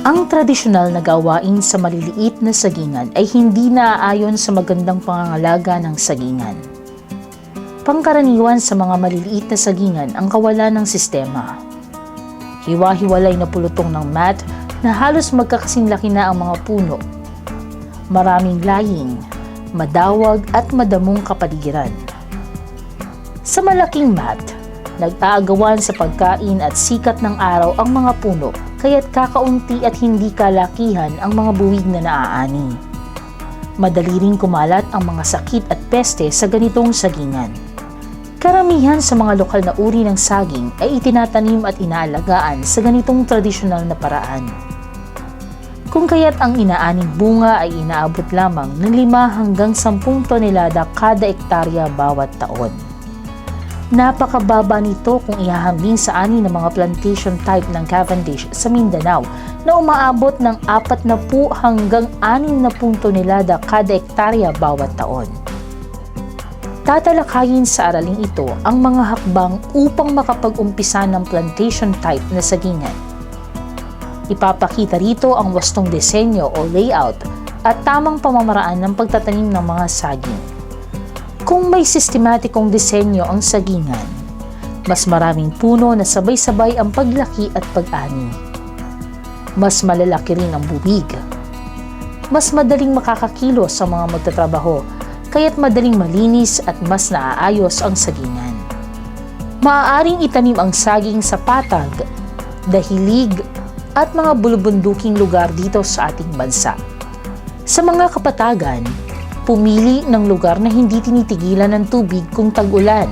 Ang tradisyonal na gawain sa maliliit na sagingan ay hindi naaayon sa magandang pangangalaga ng sagingan. Pangkaraniwan sa mga maliliit na sagingan ang kawalan ng sistema. Hiwa-hiwalay na pulutong ng mat na halos magkakasing laki na ang mga puno. Maraming laying, madawag at madamong kapaligiran. Sa malaking mat, nag-aagawan sa pagkain at sikat ng araw ang mga puno kaya't kakaunti at hindi kalakihan ang mga buwig na naaani. Madali ring kumalat ang mga sakit at peste sa ganitong sagingan. Karamihan sa mga lokal na uri ng saging ay itinatanim at inaalagaan sa ganitong tradisyonal na paraan. Kung kaya't ang inaaning bunga ay inaabot lamang ng 5 hanggang 10 tonelada kada ektarya bawat taon. Napakababa nito kung ihahambing sa ani ng mga plantation type ng Cavendish sa Mindanao na umaabot ng 40 hanggang 60 tonelada kada ektarya bawat taon. Tatalakayin sa araling ito ang mga hakbang upang makapag-umpisa ng plantation type na sagingan. Ipapakita rito ang wastong disenyo o layout at tamang pamamaraan ng pagtatanim ng mga saging. Kung may sistematikong disenyo ang sagingan, mas maraming puno na sabay-sabay ang paglaki at pag-ani. Mas malalaki rin ang bubig. Mas madaling makakakilos sa mga magtatrabaho, kaya't madaling malinis at mas naaayos ang sagingan. Maaaring itanim ang saging sa patag, dahilig, at mga bulubunduking lugar dito sa ating bansa. Sa mga kapatagan, pumili ng lugar na hindi tinitigilan ng tubig kung tag-ulan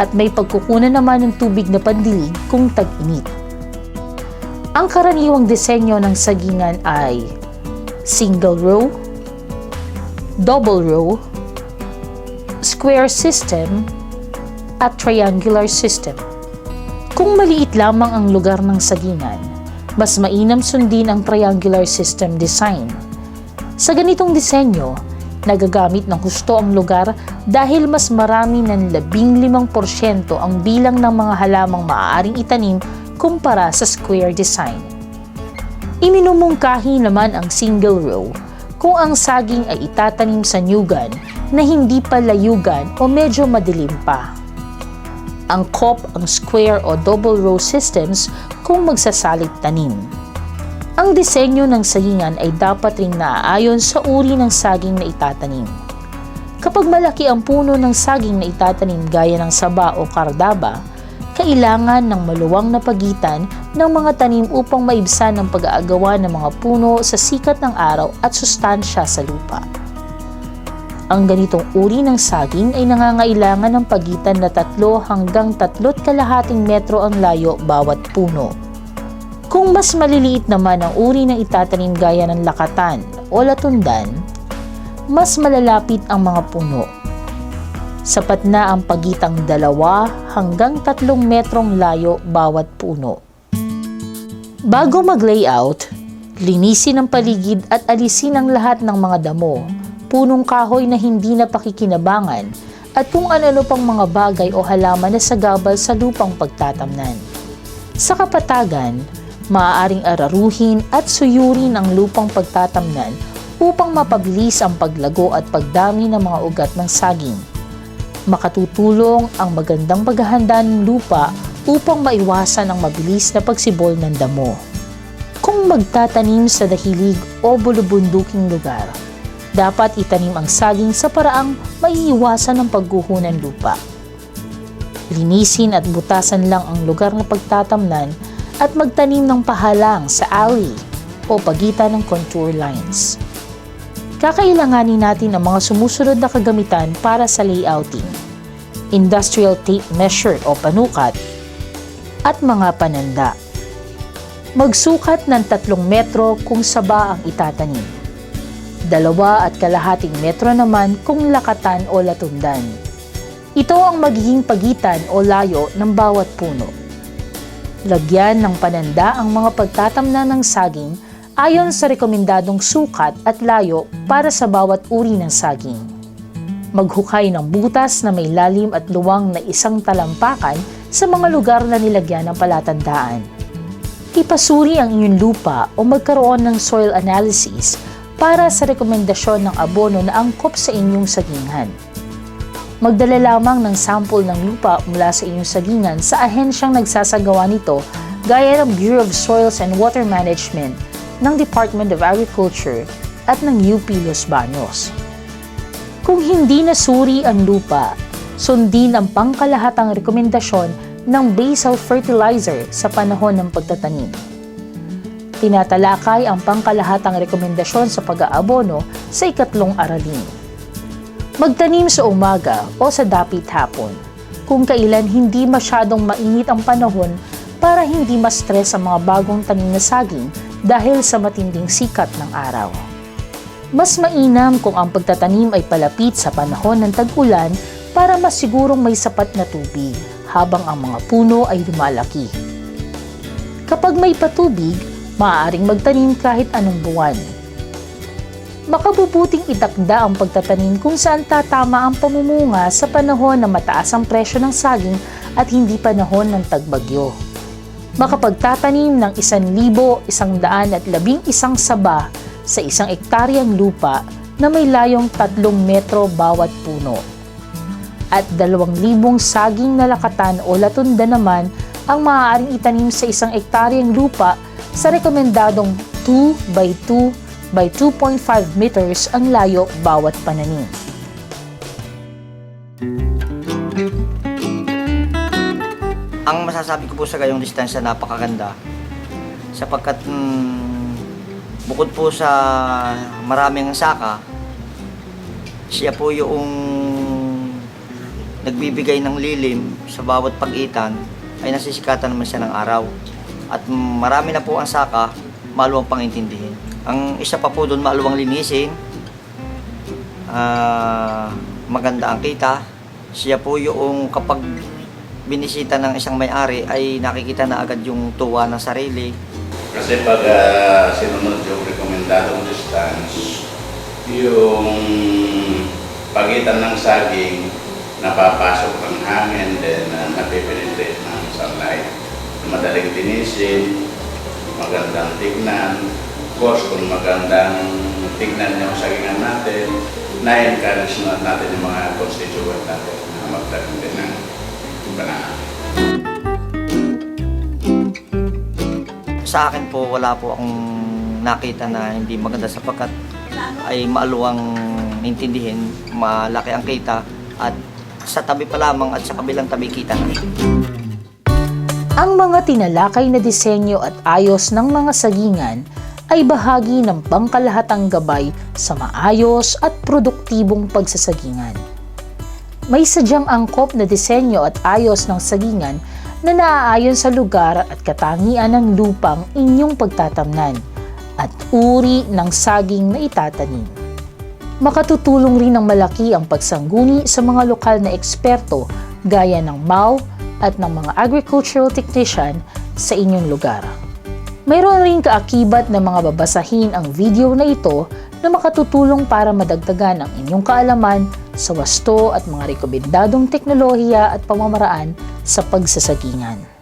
at may pagkukunan naman ng tubig na pandilig kung tag-init. Ang karaniwang disenyo ng sagingan ay single row, double row, square system, at triangular system. Kung maliit lamang ang lugar ng sagingan, mas mainam sundin ang triangular system design. Sa ganitong disenyo, nagagamit ng husto ang lugar dahil mas marami ng 15% ang bilang ng mga halamang maaaring itanim kumpara sa square design. Iminumungkahi naman ang single row kung ang saging ay itatanim sa nyugan na hindi pa layugan o medyo madilim pa. Ang COP ang square o double row systems kung magsasalit tanim. Ang disenyo ng sagingan ay dapat ring naaayon sa uri ng saging na itatanim. Kapag malaki ang puno ng saging na itatanim gaya ng saba o kardaba, kailangan ng maluwang na pagitan ng mga tanim upang maibsan ang pag-aagawa ng mga puno sa sikat ng araw at sustansya sa lupa. Ang ganitong uri ng saging ay nangangailangan ng pagitan na tatlo hanggang tatlot kalahating metro ang layo bawat puno. Kung mas maliliit naman ang uri ng itatanim gaya ng lakatan o latundan, mas malalapit ang mga puno. Sapat na ang pagitang dalawa hanggang tatlong metrong layo bawat puno. Bago mag-layout, linisin ang paligid at alisin ang lahat ng mga damo, punong kahoy na hindi na pakikinabangan at kung ano-ano pang mga bagay o halaman na sagabal sa lupang pagtatamnan. Sa kapatagan, maaaring araruhin at suyurin ang lupang pagtatamnan upang mapabilis ang paglago at pagdami ng mga ugat ng saging. Makatutulong ang magandang paghahanda ng lupa upang maiwasan ang mabilis na pagsibol ng damo. Kung magtatanim sa dahilig o bulubunduking lugar, dapat itanim ang saging sa paraang maiiwasan ang pagguho ng lupa. Linisin at butasan lang ang lugar na pagtatamnan at magtanim ng pahalang sa alley o pagitan ng contour lines. Kakailanganin natin ang mga sumusunod na kagamitan para sa layouting. Industrial tape measure o panukat at mga pananda. Magsukat ng 3 metro kung saba ang itatanim. Dalawa at kalahating metro naman kung lakatan o latundan. Ito ang magiging pagitan o layo ng bawat puno. Lagyan ng pananda ang mga pagtatamna ng saging ayon sa rekomendadong sukat at layo para sa bawat uri ng saging. Maghukay ng butas na may lalim at luwang na isang talampakan sa mga lugar na nilagyan ng palatandaan. Ipasuri ang inyong lupa o magkaroon ng soil analysis para sa rekomendasyon ng abono na angkop sa inyong sagingan. Magdala lamang ng sample ng lupa mula sa inyong sagingan sa ahensyang nagsasagawa nito gaya ng Bureau of Soils and Water Management ng Department of Agriculture at ng UP Los Baños. Kung hindi nasuri ang lupa, sundin ang pangkalahatang rekomendasyon ng basal fertilizer sa panahon ng pagtatanim. Tinatalakay ang pangkalahatang rekomendasyon sa pag-aabono sa ikatlong aralin. Magtanim sa umaga o sa dapit hapon, kung kailan hindi masyadong mainit ang panahon para hindi ma-stress ang mga bagong tanim na saging dahil sa matinding sikat ng araw. Mas mainam kung ang pagtatanim ay palapit sa panahon ng tag-ulan para masigurong may sapat na tubig habang ang mga puno ay lumalaki. Kapag may patubig, maaaring magtanim kahit anong buwan. Makabubuting itakda ang pagtatanim kung saan tatama ang pamumunga sa panahon na mataas ang presyo ng saging at hindi panahon ng tagbagyo. Makapagtatanim ng 1,111 saba sa isang ektaryang lupa na may layong 3 metro bawat puno. At 2,000 saging na lakatan o latunda naman ang maaaring itanim sa isang ektaryang lupa sa rekomendadong 2 by 2 by 2.5 meters ang layo bawat pananim. Ang masasabi ko po sa gayong distansya napakaganda sapagkat mm, bukod po sa maraming saka, siya po yung nagbibigay ng lilim sa bawat pagitan ay nasisikatan naman siya ng araw. At marami na po ang saka, maluwang pangintindihin. Ang isa pa po doon, maluwang linisin, ah, maganda ang kita. Siya po yung kapag binisita ng isang may-ari ay nakikita na agad yung tuwa ng sarili. Kasi pag ah, sinunod yung rekomendadong distance, yung pagitan ng saging, napapasok ang hangin, then uh, napipenetrate ng sunlight. Madaling linisin, magandang tignan. Course, kung magandang tignan yung sagingan natin, na-encourage na natin yung mga constituent natin na magtanim din ng banana. Sa akin po, wala po akong nakita na hindi maganda sapagkat ay maaluwang intindihin, malaki ang kita at sa tabi pa lamang at sa kabilang tabi kita na. Ang mga tinalakay na disenyo at ayos ng mga sagingan ay bahagi ng pangkalahatang gabay sa maayos at produktibong pagsasagingan. May sadyang angkop na disenyo at ayos ng sagingan na naaayon sa lugar at katangian ng lupang inyong pagtatamnan at uri ng saging na itatanim. Makatutulong rin ng malaki ang pagsangguni sa mga lokal na eksperto gaya ng MAU at ng mga agricultural technician sa inyong lugar. Mayroon rin kaakibat na mga babasahin ang video na ito na makatutulong para madagdagan ang inyong kaalaman sa wasto at mga rekomendadong teknolohiya at pamamaraan sa pagsasagingan.